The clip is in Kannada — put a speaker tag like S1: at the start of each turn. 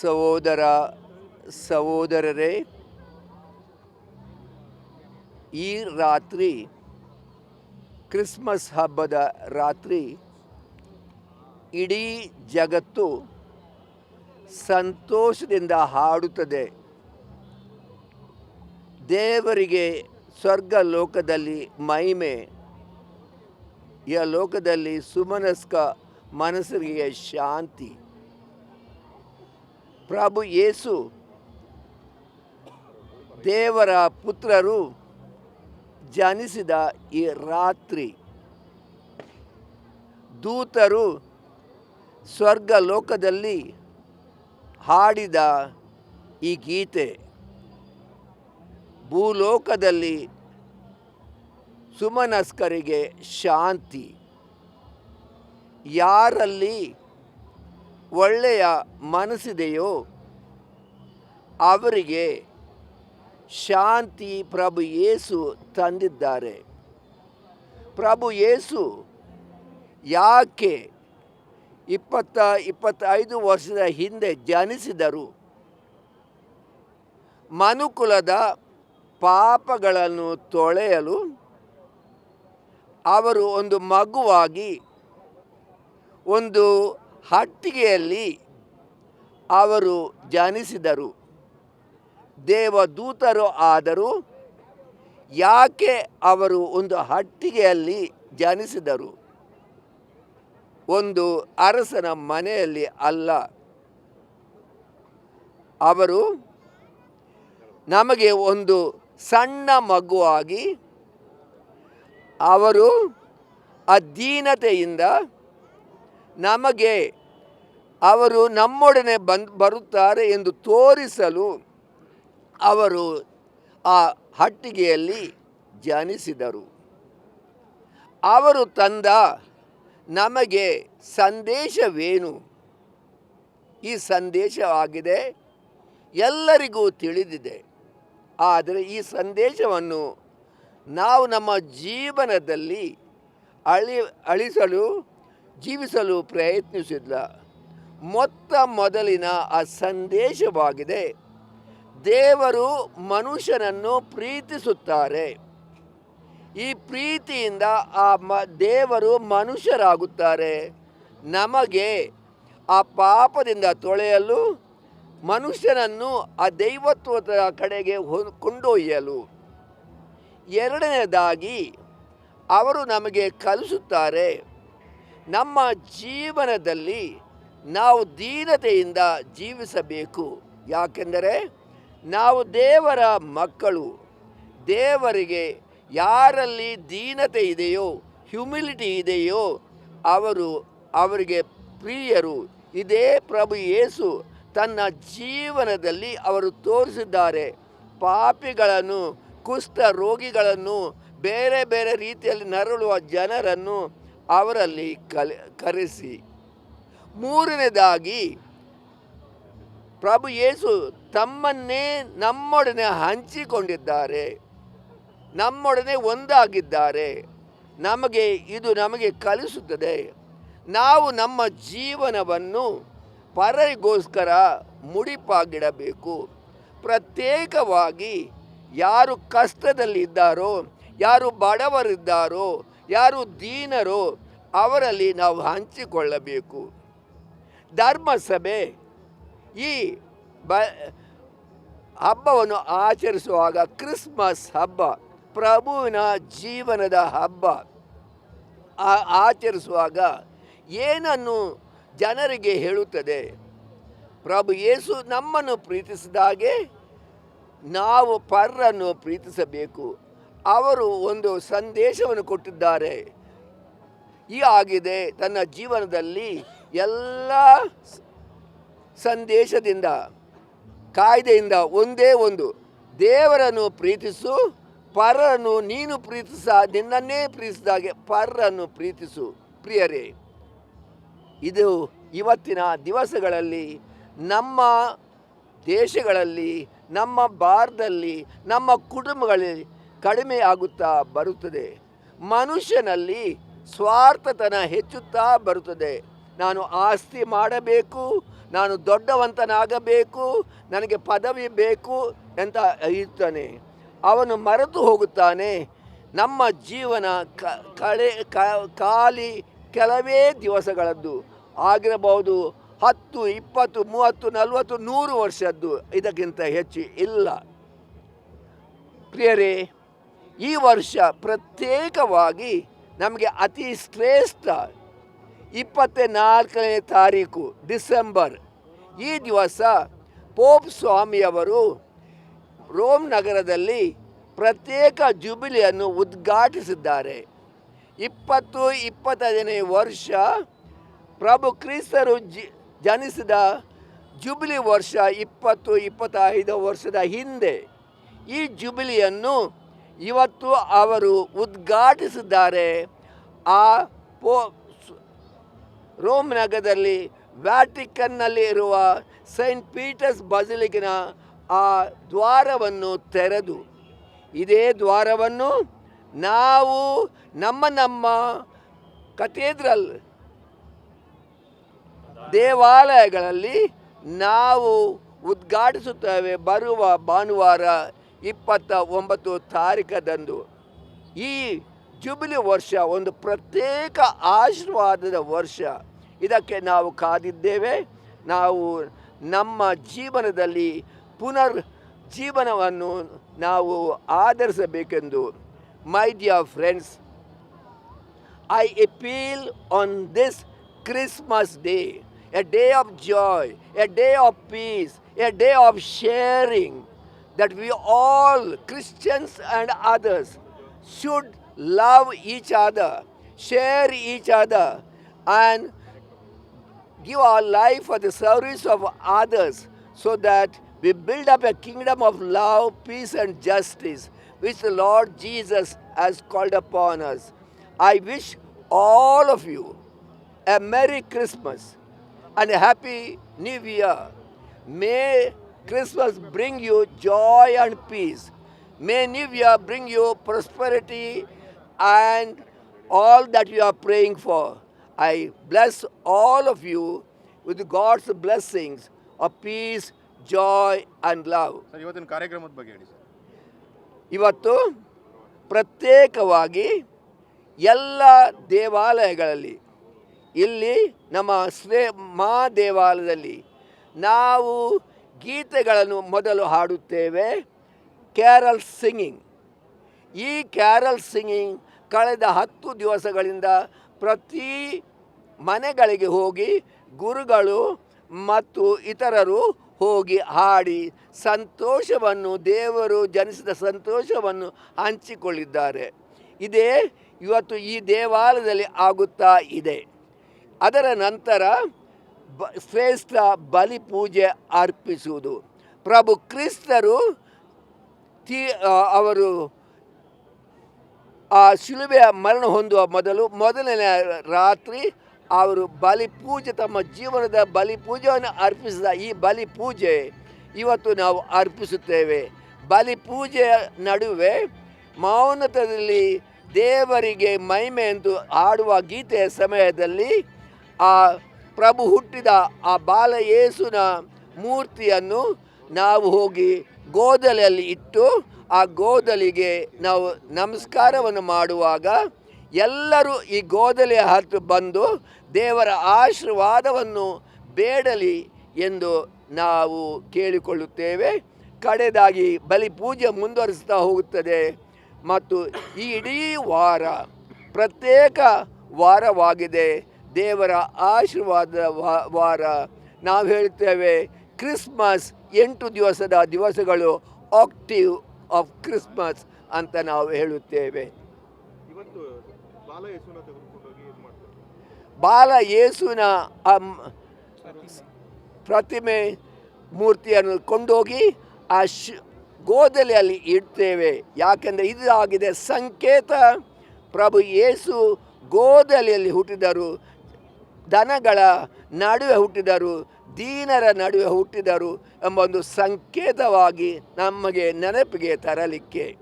S1: ಸಹೋದರ, ಸಹೋದರರೇ, ಈ ರಾತ್ರಿ, ಕ್ರಿಸ್ಮಸ್ ಹಬ್ಬದ ರಾತ್ರಿ, ಇಡೀ ಜಗತ್ತು ಸಂತೋಷದಿಂದ ಹಾಡುತ್ತದೆ. ದೇವರಿಗೆ ಸ್ವರ್ಗ ಲೋಕದಲ್ಲಿ ಮಹಿಮೆ ಈ ಲೋಕದಲ್ಲಿ ಸುಮನಸ್ಕ ಮನಸ್ಸಿಗೆ ಶಾಂತಿ. ಪ್ರಭು ಯೇಸು ದೇವರ ಪುತ್ರರು ಜನಿಸಿದ ಈ ರಾತ್ರಿ ದೂತರು ಸ್ವರ್ಗ ಲೋಕದಲ್ಲಿ ಹಾಡಿದ ಈ ಗೀತೆ. ಭೂಲೋಕದಲ್ಲಿ ಸುಮನಸ್ಕರಿಗೆ ಶಾಂತಿ. ಯಾರಲ್ಲಿ ಒಳ್ಳೆಯ ಮನಸ್ಸಿದೆಯೋ ಅವರಿಗೆ ಶಾಂತಿ ಪ್ರಭು ಯೇಸು ತಂದಿದ್ದಾರೆ. ಪ್ರಭು ಯೇಸು ಯಾಕೆ ಇಪ್ಪತ್ತ, ಇಪ್ಪತ್ತೈದು ವರ್ಷದ ಹಿಂದೆ ಜನಿಸಿದರು? ಮನುಕುಲದ ಪಾಪಗಳನ್ನು ತೊಳೆಯಲು ಅವರು ಒಂದು ಮಗುವಾಗಿ, ಒಂದು ಹಟ್ಟಿಗೆಯಲ್ಲಿ ಅವರು ಜನಿಸಿದರು. ದೇವದೂತರು ಆದರೂ. ಯಾಕೆ ಅವರು ಒಂದು ಹಟ್ಟಿಗೆಯಲ್ಲಿ ಜನಿಸಿದರು? ಒಂದು ಅರಸನ ಮನೆಯಲ್ಲಿ ಅಲ್ಲ. ಅವರು ನಮಗೆ ಒಂದು ಸಣ್ಣ ಮಗುವಾಗಿ, ಅವರು ಅಧೀನತೆಯಿಂದ ನಮಗೆ ಅವರು ನಮ್ಮೊಡನೆ ಬಂದು ಬರುತ್ತಾರೆ ಎಂದು ತೋರಿಸಲು ಅವರು ಆ ಹಟ್ಟಿಗೆಯಲ್ಲಿ ಜನಿಸಿದರು ಅವರು ತಂದ ನಮಗೆ ಸಂದೇಶವೇನು? ಈ ಸಂದೇಶವಾಗಿದೆ ಎಲ್ಲರಿಗೂ ತಿಳಿದಿದೆ. ಆದರೆ ಈ ಸಂದೇಶವನ್ನು ನಾವು ನಮ್ಮ ಜೀವನದಲ್ಲಿ ಅಳಿ, ಅಳಿಸಲು ಜೀವಿಸಲು ಪ್ರಯತ್ನಿಸಿಲ್ಲ ಮೊತ್ತ ಮೊದಲಿನ ಆ ಸಂದೇಶವಾಗಿದೆ. ದೇವರು ಮನುಷ್ಯನನ್ನು ಪ್ರೀತಿಸುತ್ತಾರೆ. ಈ ಪ್ರೀತಿಯಿಂದ ಆ ಮ, ದೇವರು ಮನುಷ್ಯರಾಗುತ್ತಾರೆ. ನಮಗೆ ಆ ಪಾಪದಿಂದ ತೊಳೆಯಲು, ಮನುಷ್ಯನನ್ನು ಆ ದೈವತ್ವದ ಕಡೆಗೆ ಹೊ- ಕೊಂಡೊಯ್ಯಲು. ಎರಡನೇದಾಗಿ, ಅವರು ನಮಗೆ ಕಲಿಸುತ್ತಾರೆ. ನಮ್ಮ ಜೀವನದಲ್ಲಿ ನಾವು ದೀನತೆಯಿಂದ ಜೀವಿಸಬೇಕು. ಯಾಕೆಂದರೆ ನಾವು ದೇವರ ಮಕ್ಕಳು. ದೇವರಿಗೆ ಯಾರಲ್ಲಿ ದೀನತೆ ಇದೆಯೋ ಹ್ಯುಮಿಲಿಟಿ ಇದೆಯೋ, ಅವರು ಅವರಿಗೆ ಪ್ರಿಯರು. ಇದೇ ಪ್ರಭು ಯೇಸು ತನ್ನ ಜೀವನದಲ್ಲಿ ಅವರು ತೋರಿಸಿದ್ದಾರೆ. ಪಾಪಿಗಳನ್ನು ಕುಷ್ಠ ರೋಗಿಗಳನ್ನು ಬೇರೆ ಬೇರೆ ರೀತಿಯಲ್ಲಿ ನರಳುವ ಜನರನ್ನು ಅವರಲ್ಲಿ ಕಲೆ, ಕರೆಸಿ. ಮೂರನೇದಾಗಿ, ಪ್ರಭು ಯೇಸು ತಮ್ಮನ್ನೇ ನಮ್ಮೊಡನೆ ಹಂಚಿಕೊಂಡಿದ್ದಾರೆ. ನಮ್ಮೊಡನೆ ಒಂದಾಗಿದ್ದಾರೆ. ನಮಗೆ, ಇದು ನಮಗೆ ಕಲಿಸುತ್ತದೆ. ನಾವು ನಮ್ಮ ಜೀವನವನ್ನು ಪರರಿಗೋಸ್ಕರ ಮುಡಿಪಾಗಿಡಬೇಕು. ಪ್ರತ್ಯೇಕವಾಗಿ ಯಾರು ಕಷ್ಟದಲ್ಲಿದ್ದಾರೋ, ಯಾರು ಬಡವರಿದ್ದಾರೋ ಯಾರು ದೀನರೋ ಅವರಲ್ಲಿ ನಾವು ಹಂಚಿಕೊಳ್ಳಬೇಕು. ಧರ್ಮಸಭೆ ಈ ಬ ಹಬ್ಬವನ್ನು ಆಚರಿಸುವಾಗ ಕ್ರಿಸ್ಮಸ್ ಹಬ್ಬ, ಪ್ರಭುವಿನ ಜೀವನದ ಹಬ್ಬ ಆಚರಿಸುವಾಗ ಏನನ್ನು ಜನರಿಗೆ ಹೇಳುತ್ತದೆ? ಪ್ರಭು ಯೇಸು ನಮ್ಮನ್ನು ಪ್ರೀತಿಸಿದಾಗೆ ನಾವು ಪರ್ರನ್ನು ಪ್ರೀತಿಸಬೇಕು. ಅವರು ಒಂದು ಸಂದೇಶವನ್ನು ಕೊಟ್ಟಿದ್ದಾರೆ. ಈ ಆಗಿದೆ ತನ್ನ ಜೀವನದಲ್ಲಿ ಎಲ್ಲ ಸಂದೇಶದಿಂದ, ಕಾಯ್ದೆಯಿಂದ ಒಂದೇ ಒಂದು, ದೇವರನ್ನು ಪ್ರೀತಿಸು, ಪರರನ್ನು ನೀನು ಪ್ರೀತಿಸ, ನಿನ್ನನ್ನೇ ಪ್ರೀತಿಸಿದಾಗೆ ಪರರನ್ನು ಪ್ರೀತಿಸು, ಪ್ರಿಯರೇ. ಇದು ಇವತ್ತಿನ ದಿವಸಗಳಲ್ಲಿ ನಮ್ಮ ದೇಶಗಳಲ್ಲಿ, ನಮ್ಮ ಭಾರತದಲ್ಲಿ, ನಮ್ಮ ಕುಟುಂಬಗಳಲ್ಲಿ ಕಡಿಮೆ ಆಗುತ್ತಾ ಬರುತ್ತದೆ. ಮನುಷ್ಯನಲ್ಲಿ ಸ್ವಾರ್ಥತನ ಹೆಚ್ಚುತ್ತಾ ಬರುತ್ತದೆ. ನಾನು ಆಸ್ತಿ ಮಾಡಬೇಕು, ನಾನು ದೊಡ್ಡವಂತನಾಗಬೇಕು, ನನಗೆ ಪದವಿ ಬೇಕು ಅಂತ ಇರ್ತಾನೆ. ಅವನು ಮರೆತು ಹೋಗುತ್ತಾನೆ. ನಮ್ಮ ಜೀವನ ಕಳೆ ಖಾಲಿ ಕೆಲವೇ ದಿವಸಗಳದ್ದು ಆಗಿರಬಹುದು. ಹತ್ತು, ಇಪ್ಪತ್ತು, ಮೂವತ್ತು, ನಲವತ್ತು, ನೂರು ವರ್ಷದ್ದು. ಇದಕ್ಕಿಂತ ಹೆಚ್ಚು ಇಲ್ಲ. ಪ್ರಿಯರೇ ಈ ವರ್ಷ ಪ್ರತ್ಯೇಕವಾಗಿ ನಮಗೆ ಅತಿ ಶ್ರೇಷ್ಠ ಇಪ್ಪತ್ತ ನಾಲ್ಕನೇ ತಾರೀಕು ಡಿಸೆಂಬರ್. ಈ ದಿವಸ ಪೋಪ್ ಸ್ವಾಮಿಯವರು ರೋಮ್ ನಗರದಲ್ಲಿ ಪ್ರತ್ಯೇಕ ಜುಬಿಲಿಯನ್ನು ಉದ್ಘಾಟಿಸಿದ್ದಾರೆ. ಇಪ್ಪತ್ತು ಇಪ್ಪತ್ತೈದನೇ ವರ್ಷ ಪ್ರಭು ಕ್ರಿಸ್ತರು ಜಿ, ಜನಿಸಿದ ಜುಬಿಲಿ ವರ್ಷ ಇಪ್ಪತ್ತು ಇಪ್ಪತ್ತೈದು ವರ್ಷದ ಹಿಂದೆ. ಈ ಜುಬಿಲಿಯನ್ನು ಇವತ್ತು ಅವರು ಉದ್ಘಾಟಿಸಿದ್ದಾರೆ ಆ ಪೋ ರೋಮ್ ನಗರದಲ್ಲಿ ವ್ಯಾಟಿಕನ್ನಲ್ಲಿ ಇರುವ ಸೈಂಟ್ ಪೀಟರ್ಸ್ ಬಜಲಿಗಿನ ಆ ದ್ವಾರವನ್ನು ತೆರೆದು, ಇದೇ ದ್ವಾರವನ್ನು ನಾವು ನಮ್ಮ ನಮ್ಮ ಕಥೇದ್ರಲ್ ದೇವಾಲಯಗಳಲ್ಲಿ ನಾವು ಉದ್ಘಾಟಿಸುತ್ತೇವೆ. ಬರುವ ಭಾನುವಾರ ಇಪ್ಪತ್ತ ಒಂಬತ್ತು ತಾರೀಕದಂದು ಈ ಜುಬಿಲಿ ವರ್ಷ ಒಂದು ಪ್ರತ್ಯೇಕ ಆಶೀರ್ವಾದದ ವರ್ಷ. ಇದಕ್ಕೆ ನಾವು ಕಾದಿದ್ದೇವೆ. ನಾವು ನಮ್ಮ ಜೀವನದಲ್ಲಿ ಪುನರ್ ಜೀವನವನ್ನು ನಾವು ಆಧರಿಸಬೇಕೆಂದು my dear friends I appeal on this Christmas day. A day of joy a day of peace a day of sharing, that we all, Christians and others, should love each other, share each other, and give our life for the service of others so that we build up a kingdom of love, peace, and justice, which the Lord Jesus has called upon us. I wish all of you a Merry Christmas and a Happy New Year. May Christmas bring you joy and peace. May New Year bring you prosperity and all that you are praying for. I bless all of you with God's blessings of peace, joy, and love.
S2: Sir ಇವತ್ತಿನ ಕಾರ್ಯಕ್ರಮದ ಬಗ್ಗೆ ಹೇಳಿ ಸರ್
S1: ಇವತ್ತು ಪ್ರತ್ಯೇಕವಾಗಿ ಎಲ್ಲ ದೇವಾಲಯಗಳಲ್ಲಿ ಇಲ್ಲಿ ನಮ್ಮ ಶ್ರೇ ಮಾ ದೇವಾಲಯದಲ್ಲಿ ನಾವು ಗೀತೆಗಳನ್ನು ಮೊದಲು ಹಾಡುತ್ತೇವೆ. ಕ್ಯಾರಲ್ ಸಿಂಗಿಂಗ್ ಈ ಕ್ಯಾರಲ್ ಸಿಂಗಿಂಗ್ ಕಳೆದ ಹತ್ತು ದಿವಸಗಳಿಂದ ಪ್ರತಿ ಮನೆಗಳಿಗೆ ಹೋಗಿ ಗುರುಗಳು ಮತ್ತು ಇತರರು ಹೋಗಿ ಹಾಡಿ ಸಂತೋಷವನ್ನು, ದೇವರು ಜನಿಸಿದ ಸಂತೋಷವನ್ನು ಹಂಚಿಕೊಳ್ಳಿದ್ದಾರೆ ಇದೇ ಇವತ್ತು ಈ ದೇವಾಲಯದಲ್ಲಿ ಆಗುತ್ತಾ ಇದೆ. ಅದರ ನಂತರ ಬ, ಶ್ರೇಷ್ಠ ಬಲಿ ಪೂಜೆ ಅರ್ಪಿಸುವುದು. ಪ್ರಭು ಕ್ರಿಸ್ತರು ತೀ ಅವರು ಆ ಶಿಲುಬೆಯ ಮರಣ ಹೊಂದುವ ಮೊದಲು ಮೊದಲನೇ ರಾತ್ರಿ ಅವರು ಬಲಿ ಪೂಜೆ ತಮ್ಮ ಜೀವನದ ಬಲಿ ಪೂಜೆಯನ್ನು ಅರ್ಪಿಸಿದ ಈ ಬಲಿ ಪೂಜೆ ಇವತ್ತು ನಾವು ಅರ್ಪಿಸುತ್ತೇವೆ. ಬಲಿ ಪೂಜೆಯ ನಡುವೆ ಮೌನತದಲ್ಲಿ ದೇವರಿಗೆ ಮಹಿಮೆ ಎಂದು ಹಾಡುವ ಗೀತೆಯ ಸಮಯದಲ್ಲಿ ಆ ಪ್ರಭು ಹುಟ್ಟಿದ ಆ ಬಾಲ ಯೇಸುನ ಮೂರ್ತಿಯನ್ನು ನಾವು ಹೋಗಿ ಗೋದಲಿಯಲ್ಲಿ ಇಟ್ಟು ಆ ಗೋದಲಿಗೆ ನಾವು ನಮಸ್ಕಾರವನ್ನು ಮಾಡುವಾಗ ಎಲ್ಲರೂ ಈ ಗೋದಲಿಯ ಹತ್ತು ಬಂದು ದೇವರ ಆಶೀರ್ವಾದವನ್ನು ಬೇಡಲಿ ಎಂದು ನಾವು ಕೇಳಿಕೊಳ್ಳುತ್ತೇವೆ. ಕಡೆದಾಗಿ ಬಲಿ ಪೂಜೆ ಮುಂದುವರಿಸ್ತಾ ಹೋಗುತ್ತದೆ. ಮತ್ತು ಈ ಇಡೀ ವಾರ ಪ್ರತ್ಯೇಕ ವಾರವಾಗಿದೆ. ದೇವರ ಆಶೀರ್ವಾದ ವಾರ ನಾವು ಹೇಳ್ತೇವೆ. ಕ್ರಿಸ್ಮಸ್ ಎಂಟು ದಿವಸದ ದಿವಸಗಳು ಆಕ್ಟಿವ್ ಆಫ್ ಕ್ರಿಸ್ಮಸ್ ಅಂತ ನಾವು ಹೇಳುತ್ತೇವೆ.
S2: ಬಾಲ
S1: ಯೇಸುವಿನ ಪ್ರತಿಮೆ ಮೂರ್ತಿಯನ್ನು ಕೊಂಡೋಗಿ ಆ ಶ್ ಗೋದಲಿಯಲ್ಲಿ ಇಡ್ತೇವೆ. ಯಾಕೆಂದರೆ ಇದಾಗಿದೆ ಸಂಕೇತ. ಪ್ರಭು ಯೇಸು ಗೋದಲಿಯಲ್ಲಿ ಹುಟ್ಟಿದರು. ದನಗಳ ನಡುವೆ ಹುಟ್ಟಿದರು ದೀನರ ನಡುವೆ ಹುಟ್ಟಿದರು ಎಂಬ ಒಂದು ಸಂಕೇತವಾಗಿ ನಮಗೆ ನೆನಪಿಗೆ ತರಲಿಕ್ಕೆ.